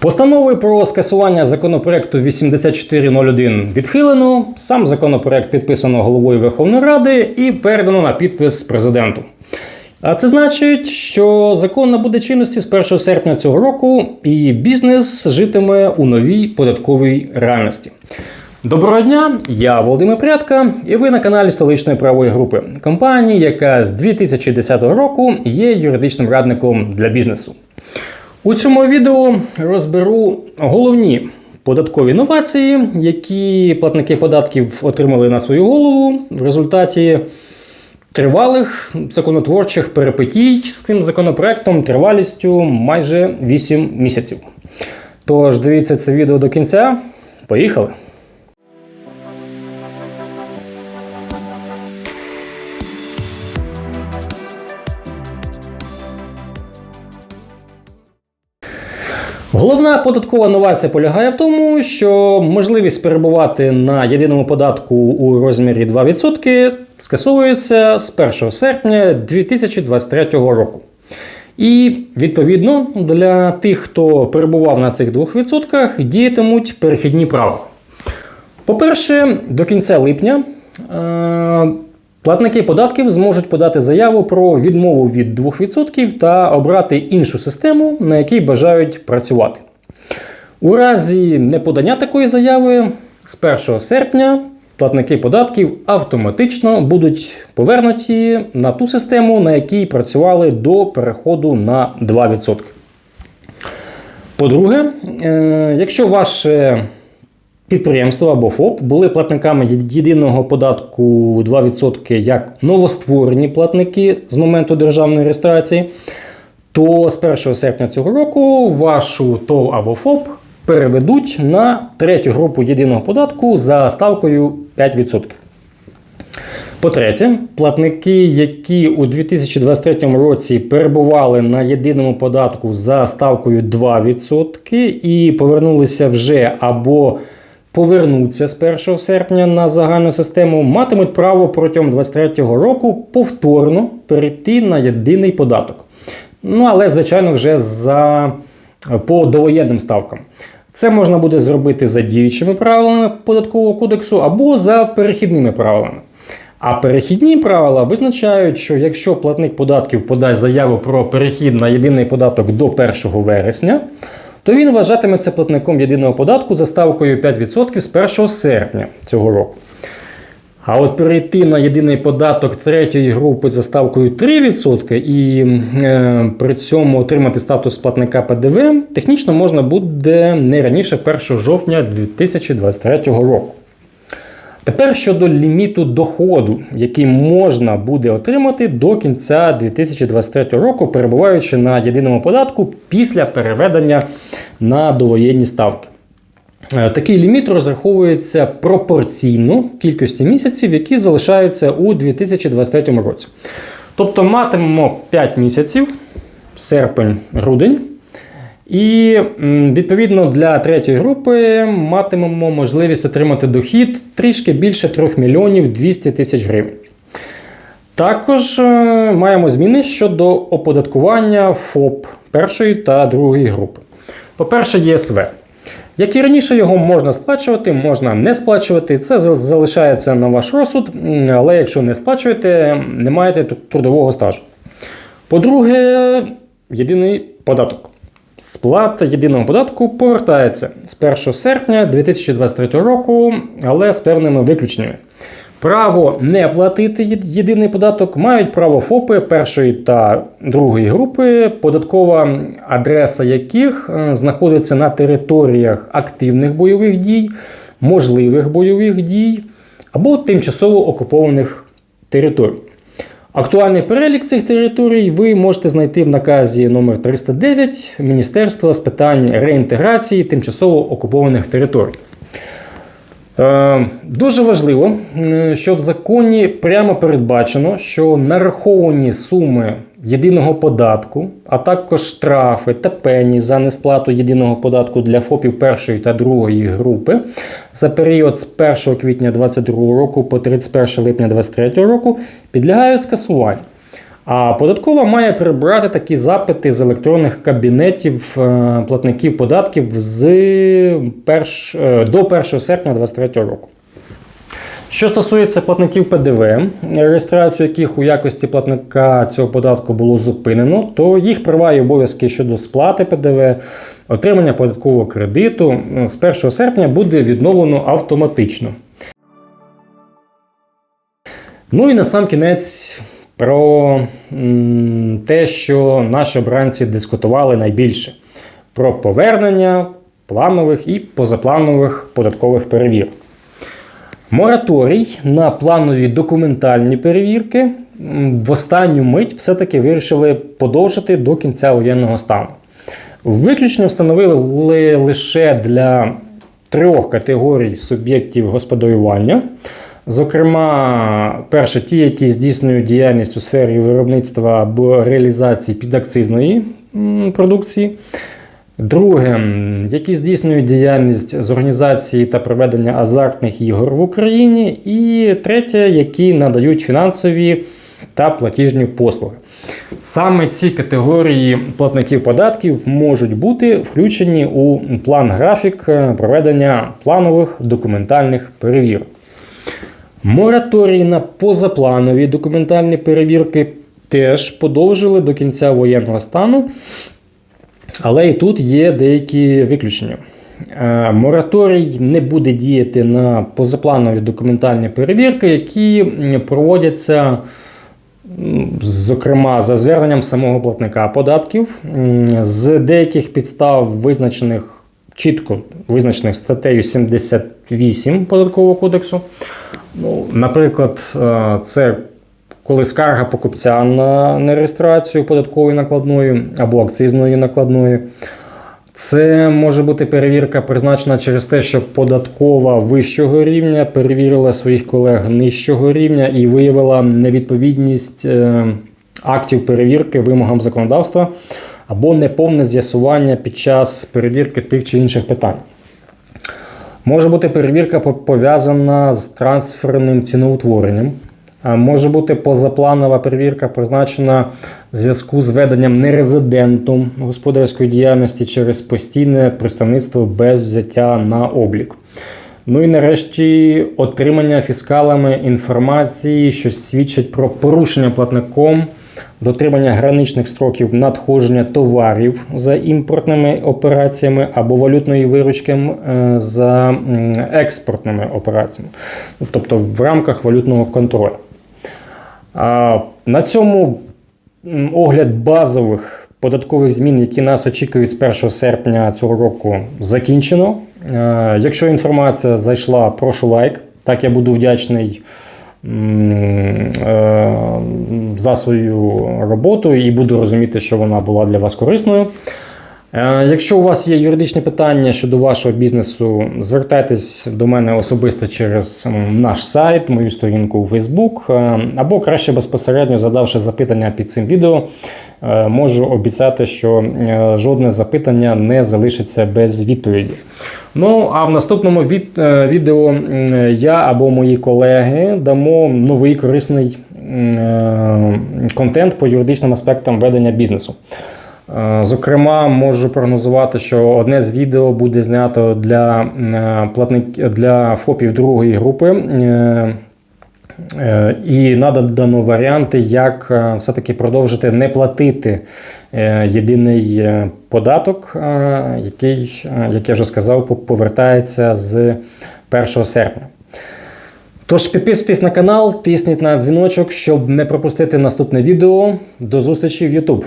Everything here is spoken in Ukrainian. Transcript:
Постановою про скасування законопроекту 8401 відхилено. Сам законопроект підписано головою Верховної Ради і передано на підпис президенту. А це значить, що закон набуде чинності з 1 серпня цього року, і бізнес житиме у новій податковій реальності. Доброго дня, я Володимир Прядка, і ви на каналі столичної правої групи компанії, яка з 2010 року є юридичним радником для бізнесу. У цьому відео розберу головні податкові новації, які платники податків отримали на свою голову в результаті тривалих законотворчих перипетій з цим законопроектом тривалістю майже 8 місяців. Тож дивіться це відео до кінця. Поїхали! Головна податкова новація полягає в тому, що можливість перебувати на єдиному податку у розмірі 2% скасовується з 1 серпня 2023 року. І відповідно для тих, хто перебував на цих 2%, діятимуть перехідні права. По-перше, до кінця липня е, платники податків зможуть подати заяву про відмову від 2% та обрати іншу систему, на якій бажають працювати. У разі неподання такої заяви з 1 серпня платники податків автоматично будуть повернуті на ту систему, на якій працювали до переходу на 2%. По-друге, е, якщо ваше підприємство або ФОП були платниками єдиного податку 2% як новостворені платники з моменту державної реєстрації, то з 1 серпня цього року вашу ТОВ або ФОП переведуть на третю групу єдиного податку за ставкою 5%. По-третє, платники, які у 2023 році перебували на єдиному податку за ставкою 2% і повернулися вже або повернуться з 1 серпня на загальну систему, матимуть право протягом 2023 року повторно перейти на єдиний податок. Ну, але, звичайно, вже за по довоєнним ставкам. Це можна буде зробити за діючими правилами податкового кодексу або за перехідними правилами. А перехідні правила визначають, що якщо платник податків подасть заяву про перехід на єдиний податок до 1 вересня, то він вважатиметься платником єдиного податку за ставкою 5% з 1 серпня цього року. А от перейти на єдиний податок третьої групи за ставкою 3% і е, при цьому отримати статус платника ПДВ технічно можна буде не раніше 1 жовтня 2023 року. Тепер щодо ліміту доходу, який можна буде отримати до кінця 2023 року, перебуваючи на єдиному податку після переведення на довоєнні ставки. Е, такий ліміт розраховується пропорційно кількості місяців, які залишаються у 2023 році. Тобто матимемо 5 місяців, серпень-грудень. І відповідно для третьої групи матимемо можливість отримати дохід трішки більше 3 мільйонів 200 тисяч гривень. Також е, маємо зміни щодо оподаткування ФОП першої та другої групи. По-перше, ЄСВ. Як і раніше, його можна сплачувати, можна не сплачувати. Це залишається на ваш розсуд, але якщо не сплачуєте, не маєте трудового стажу. По-друге, єдиний податок. Сплата єдиного податку повертається з 1 серпня 2023 року, але з певними виключеннями. Право не платити єдиний податок мають право ФОПи першої та другої групи, податкова адреса яких е, знаходиться на територіях активних бойових дій, можливих бойових дій або тимчасово окупованих територій. Актуальний перелік цих територій ви можете знайти в наказі номер 309 Міністерства з питань реінтеграції тимчасово окупованих територій. Е, дуже важливо, що в законі прямо передбачено, що нараховані суми єдиного податку, а також штрафи та пені за несплату єдиного податку для ФОПів першої та другої групи за період з 1 квітня 2022 року по 31 липня 2023 року підлягають скасуванню. А податкова має прибрати такі запити з електронних кабінетів е, платників податків з перш, е, до 1 серпня 2023 року. Що стосується платників ПДВ, реєстрацію яких у якості платника цього податку було зупинено, то їх права і обов'язки щодо сплати ПДВ, отримання податкового кредиту з 1 серпня буде відновлено автоматично. Ну і на сам кінець про те, що наші обранці дискутували найбільше: про повернення планових і позапланових податкових перевірок. Мораторій на планові документальні перевірки в останню мить все-таки вирішили подовжити до кінця воєнного стану. Виключно встановили лише для трьох категорій суб'єктів господарювання. Зокрема, перше, ті, які здійснюють діяльність у сфері виробництва або реалізації підакцизної продукції. Друге, які здійснюють діяльність з організації та проведення азартних ігор в Україні. І третє, які надають фінансові та платіжні послуги. Саме ці категорії платників податків можуть бути включені у план графік проведення планових документальних перевірок. Мораторій на позапланові документальні перевірки теж подовжили до кінця воєнного стану, але і тут є деякі виключення. Е, Мораторій не буде діяти на позапланові документальні перевірки, які проводяться, зокрема, за зверненням самого платника податків, з деяких підстав, визначених чітко визначених статтею 78 Податкового кодексу. Ну, наприклад, е, це коли скарга покупця на нереєстрацію податкової накладної або акцизної накладної. Це може бути перевірка призначена через те, що податкова вищого рівня перевірила своїх колег нижчого рівня і виявила невідповідність е, актів перевірки вимогам законодавства або неповне з'ясування під час перевірки тих чи інших питань. Може бути перевірка пов'язана з трансферним ціноутворенням. Може бути позапланова перевірка, призначена в зв'язку з веденням нерезидентом господарської діяльності через постійне представництво без взяття на облік. Ну і нарешті отримання фіскалами інформації, що свідчить про порушення платником дотримання граничних строків надходження товарів за імпортними операціями або валютної виручки е, за експортними операціями, тобто в рамках валютного контролю. На цьому огляд базових податкових змін, які нас очікують з 1 серпня цього року, закінчено. Е, Якщо інформація зайшла, прошу лайк. Так я буду вдячний за свою роботу і буду розуміти, що вона була для вас корисною. Е, Якщо у вас є юридичні питання щодо вашого бізнесу, звертайтесь до мене особисто через наш сайт, мою сторінку у Facebook, е, або краще безпосередньо задавши запитання під цим відео, е, можу обіцяти, що е, жодне запитання не залишиться без відповіді. Ну а в наступному від, е, відео я або мої колеги дамо новий корисний е, контент по юридичним аспектам ведення бізнесу. Е, Зокрема, можу прогнозувати, що одне з відео буде знято для е, платник для ФОПів другої групи. Е, І надано варіанти, як е, все-таки продовжити не платити е, єдиний податок, який, як я вже сказав, повертається з 1 серпня. Тож підписуйтесь на канал, тисніть на дзвіночок, щоб не пропустити наступне відео. До зустрічі в YouTube.